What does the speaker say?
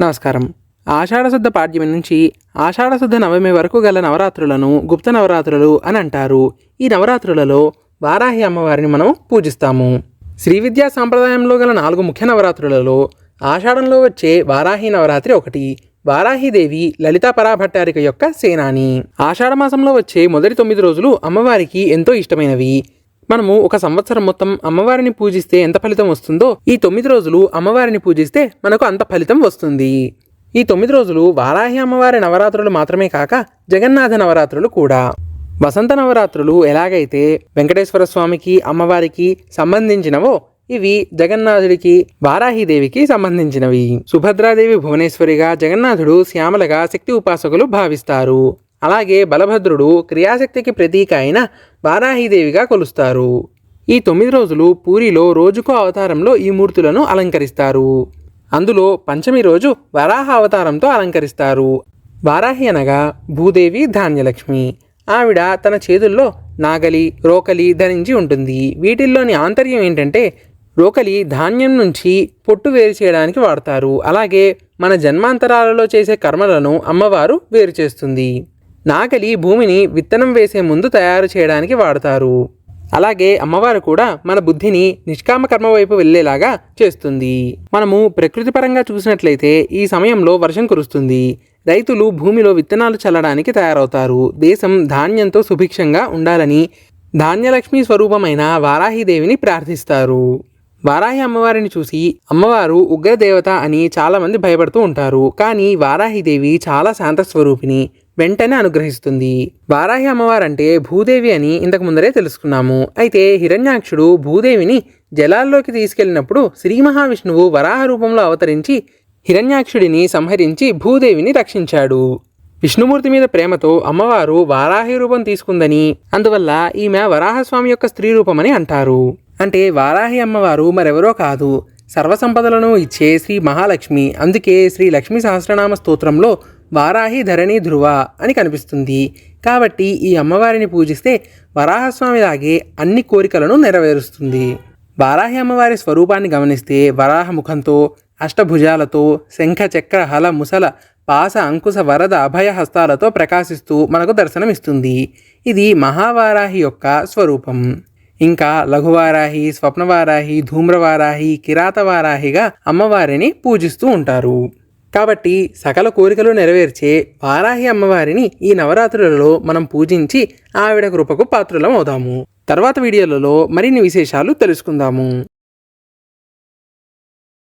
నమస్కారం. ఆషాఢశుద్ధ పాడ్యమి నుంచి ఆషాఢశుద్ధ నవమి వరకు గల నవరాత్రులను గుప్త నవరాత్రులు అని అంటారు. ఈ నవరాత్రులలో వారాహి అమ్మవారిని మనం పూజిస్తాము. శ్రీ విద్యా సాంప్రదాయంలో గల నాలుగు ముఖ్య నవరాత్రులలో ఆషాఢంలో వచ్చే వారాహి నవరాత్రి ఒకటి వారాహిదేవి లలితా పరాభట్టారిక యొక్క సేనాని. ఆషాఢ మాసంలో వచ్చే మొదటి తొమ్మిది రోజులు అమ్మవారికి ఎంతో ఇష్టమైనవి. మనము ఒక సంవత్సరం మొత్తం అమ్మవారిని పూజిస్తే ఎంత ఫలితం వస్తుందో ఈ తొమ్మిది రోజులు అమ్మవారిని పూజిస్తే మనకు అంత ఫలితం వస్తుంది. ఈ తొమ్మిది రోజులు వారాహి అమ్మవారి నవరాత్రులు మాత్రమే కాక జగన్నాథ నవరాత్రులు కూడా. వసంత నవరాత్రులు ఎలాగైతే వెంకటేశ్వర స్వామికి అమ్మవారికి సంబంధించినవో ఇవి జగన్నాథుడికి వారాహిదేవికి సంబంధించినవి. సుభద్రాదేవి భువనేశ్వరిగా జగన్నాథుడు శ్యామలగా శక్తి ఉపాసకులు భావిస్తారు. అలాగే బలభద్రుడు క్రియాశక్తికి ప్రతీక అయిన వారాహీదేవిగా కొలుస్తారు. ఈ తొమ్మిది రోజులు పూరిలో రోజుకో అవతారంలో ఈ మూర్తులను అలంకరిస్తారు. అందులో పంచమి రోజు వరాహ అవతారంతో అలంకరిస్తారు. వారాహి అనగా భూదేవి ధాన్యలక్ష్మి. ఆవిడ తన చేతుల్లో నాగలి రోకలి ధరించి ఉంటుంది. వీటిల్లోని ఆంతర్యం ఏంటంటే రోకలి ధాన్యం నుంచి పొట్టు వేరు చేయడానికి వాడతారు. అలాగే మన జన్మాంతరాలలో చేసే కర్మలను అమ్మవారు వేరు చేస్తుంది. నాగలి భూమిని విత్తనం వేసే ముందు తయారు చేయడానికి వాడతారు. అలాగే అమ్మవారు కూడా మన బుద్ధిని నిష్కామ కర్మ వైపు వెళ్ళేలాగా చేస్తుంది. మనము ప్రకృతి పరంగా చూసినట్లయితే ఈ సమయంలో వర్షం కురుస్తుంది. రైతులు భూమిలో విత్తనాలు చల్లడానికి తయారవుతారు. దేశం ధాన్యంతో సుభిక్షంగా ఉండాలని ధాన్యలక్ష్మి స్వరూపమైన వారాహిదేవిని ప్రార్థిస్తారు. వారాహి అమ్మవారిని చూసి అమ్మవారు ఉగ్రదేవత అని చాలామంది భయపడుతూ ఉంటారు. కానీ వారాహిదేవి చాలా శాంత స్వరూపిణి వెంటనే అనుగ్రహిస్తుంది. వారాహి అమ్మవారంటే భూదేవి అని ఇంతకు ముందరే తెలుసుకున్నాము. అయితే హిరణ్యాక్షుడు భూదేవిని జలాల్లోకి తీసుకెళ్ళినప్పుడు శ్రీ మహావిష్ణువు వరాహ రూపంలో అవతరించి హిరణ్యాక్షుడిని సంహరించి భూదేవిని రక్షించాడు. విష్ణుమూర్తి మీద ప్రేమతో అమ్మవారు వారాహి రూపం తీసుకుందని అందువల్ల ఈమె వరాహస్వామి యొక్క స్త్రీ రూపమని అంటారు. అంటే వారాహి అమ్మవారు మరెవరో కాదు. సర్వసంపదలను ఇచ్చే శ్రీ మహాలక్ష్మి. అందుకే శ్రీ లక్ష్మీ సహస్రనామ స్తోత్రంలో వారాహి ధరణి ధ్రువ అని కనిపిస్తుంది. కాబట్టి ఈ అమ్మవారిని పూజిస్తే వరాహస్వామిలాగే అన్ని కోరికలను నెరవేరుస్తుంది. వారాహి అమ్మవారి స్వరూపాన్ని గమనిస్తే వరాహ ముఖంతో అష్టభుజాలతో శంఖ చక్ర హల ముసల పాస అంకుశ వరద అభయ హస్తాలతో ప్రకాశిస్తూ మనకు దర్శనమిస్తుంది. ఇది మహావారాహి యొక్క స్వరూపం. ఇంకా లఘువారాహి స్వప్నవారాహి ధూమ్రవారాహి కిరాతవారాహిగా అమ్మవారిని పూజిస్తూ ఉంటారు. కాబట్టి సకల కోరికలు నెరవేర్చే వారాహి అమ్మవారిని ఈ నవరాత్రులలో మనం పూజించి ఆవిడ కృపకు పాత్రులం అవుదాము. తర్వాత వీడియోలలో మరిన్ని విశేషాలు తెలుసుకుందాము.